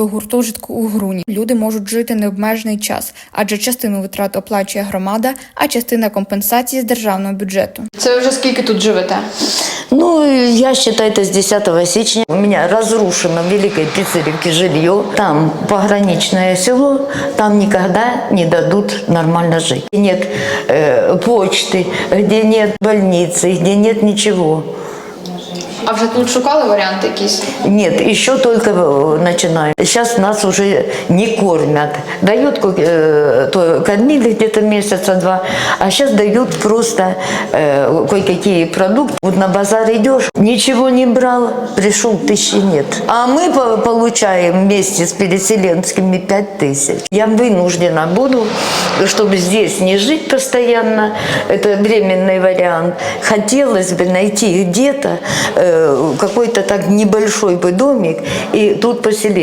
У гуртожитку у Груні люди можуть жити необмежений час, адже частину витрат оплачує громада, а частина компенсації з державного бюджету. Це ви вже скільки тут живете? Ну, я считаю, это с 10 сечня. У меня разрушено в Великой Пиццеревке жилье. Там пограничное село, там никогда не дадут нормально жить. Где Нет э, почты, где нет больницы, где нет ничего. А вже тут шукали варіанти якісь? Нет, еще только э, начинаем. Сейчас нас уже не кормят. Дают, э, то кормили где-то месяца два, а сейчас дают просто э, кое-какие продукты. Вот на базар идешь, ничего не брал, пришел, тысячи нет. А мы по- получаем вместе с переселенскими пять тысяч. Я вынуждена буду, чтобы здесь не жить постоянно, это временный вариант. Хотелось бы найти где-то э, какой-то так небольшой бы домик и тут поселиться.